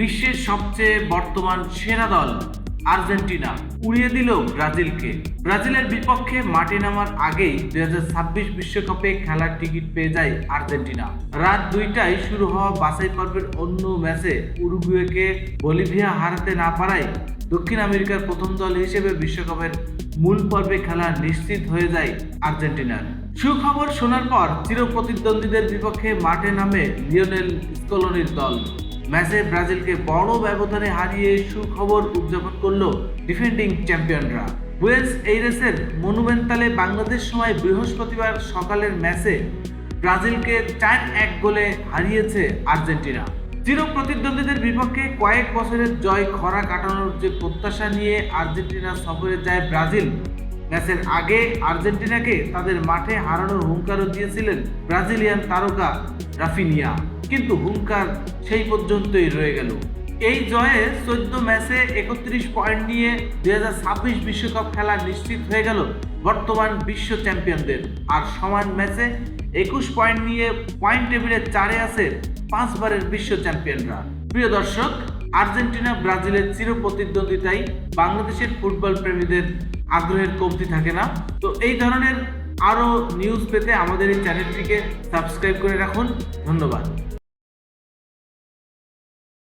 বিশ্বের সবচেয়ে বর্তমান সেরা দল আর্জেন্টিনা। উড়িয়ে দিল ব্রাজিলকে। ব্রাজিলের বিপক্ষে মাঠে নামার আগেই দুই বিশ্বকাপে খেলার টিকিট পেয়ে যায় আর্জেন্টিনা। রাত দুইটায় শুরু হওয়া বাছাই পর্বের অন্য ম্যাচে উরুগুয়েকে বলিভিয়া হারাতে না পারায় দক্ষিণ আমেরিকার প্রথম দল হিসেবে বিশ্বকাপের মূল পর্বে খেলা নিশ্চিত হয়ে যায় আর্জেন্টিনার। সুখবর শোনার পর চির প্রতিদ্বন্দ্বীদের বিপক্ষে মাঠে নামে লিওনেল স্কলনির দল। ম্যাচে ব্রাজিলকে বড় ব্যবধানে হারিয়ে সুখবর উদযাপন করল ডিফেন্ডিং চ্যাম্পিয়নরা। বুয়েন্স এইরেসের মনুমেন্টালে বাংলাদেশ সময় বৃহস্পতিবার সকালের ম্যাচে ব্রাজিলকে চার এক গোলে হারিয়েছে আর্জেন্টিনা। চির প্রতিদ্বন্দ্বীদের বিপক্ষে কয়েক বছরের জয় খরা কাটানোর যে প্রত্যাশা নিয়ে আর্জেন্টিনা সফরে যায় ব্রাজিল, ম্যাচের আগে আর্জেন্টিনাকে তাদের মাঠে হারানোর হুঙ্কারও দিয়েছিলেন ব্রাজিলিয়ান তারকা রাফিনিয়া। কিন্তু হুঙ্কার সেই পর্যন্তই রয়ে গেল। এই জয়ে চোদ্দ ম্যাচে একত্রিশ পয়েন্ট নিয়ে দুই বিশ্বকাপ খেলা নিশ্চিত হয়ে গেল বর্তমান বিশ্ব চ্যাম্পিয়নদের। আর সমান ম্যাচে একুশ পয়েন্ট নিয়ে পয়েন্ট টেবিলে চারে আছে পাঁচবারের বিশ্ব চ্যাম্পিয়নরা। প্রিয় দর্শক, আর্জেন্টিনা, ব্রাজিলের চির প্রতিদ্বন্দ্বিতাই বাংলাদেশের ফুটবল প্রেমীদের আগ্রহের কমতি থাকে না। তো এই ধরনের আরও নিউজ পেতে আমাদের এই চ্যানেলটিকে সাবস্ক্রাইব করে রাখুন। ধন্যবাদ।